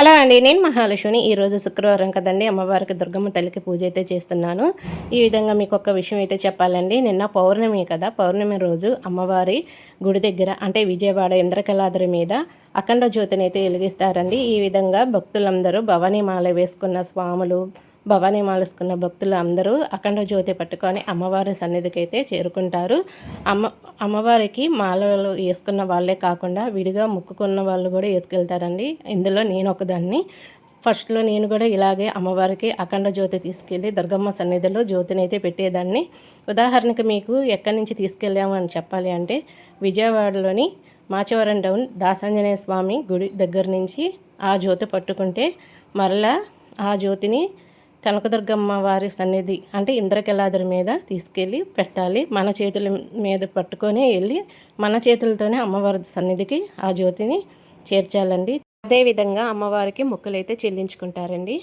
Hello అండి నేను మహాలక్ష్మిని. ఈరోజు శుక్రవారం కదండి అమ్మవారికి దుర్గమ్మ తల్లికి పూజ అయితే చేస్తున్నాను. ఈ విధంగా మీకు ఒక విషయం అయితే చెప్పాలండి. నిన్న పౌర్ణమి కదా పౌర్ణమి రోజు అమ్మవారి గుడి దగ్గర అంటే విజయవాడ ఇంద్రకలాద్రి మీద అఖండ జ్యోతిని అయితే వెలిగిస్తారండి. ఈ విధంగా భక్తులందరూ భవానీ మాల వేసుకున్న స్వాములు భవానీ మాలుసుకున్న భక్తులు అందరూ అఖండ జ్యోతి పట్టుకొని అమ్మవారి సన్నిధికి అయితే చేరుకుంటారు. అమ్మ అమ్మవారికి మాలలు వేసుకున్న వాళ్ళే కాకుండా విడిగా ముక్కుకున్న వాళ్ళు కూడా వేసుకెళ్తారండి. ఇందులో నేను ఒకదాన్ని. ఫస్ట్లో నేను కూడా ఇలాగే అమ్మవారికి అఖండ జ్యోతి తీసుకెళ్ళి దుర్గమ్మ సన్నిధిలో జ్యోతిని అయితే పెట్టేదాన్ని. ఉదాహరణకు మీకు ఎక్కడి నుంచి తీసుకెళ్ళాము అని చెప్పాలి అంటే విజయవాడలోని మాచవరం టౌన్ దాసాంజనేయ స్వామి గుడి దగ్గర నుంచి ఆ జ్యోతి పట్టుకుంటే మరలా ఆ జ్యోతిని కనకదుర్గమ్మ వారి సన్నిధి అంటే ఇంద్రకలాద్రి మీద తీసుకెళ్ళి పెట్టాలి. మన చేతుల మీద పట్టుకొని వెళ్ళి మన చేతులతోనే అమ్మవారి సన్నిధికి ఆ జ్యోతిని చేర్చాలండి. అదేవిధంగా అమ్మవారికి మొక్కులైతే చెల్లించుకుంటారండి.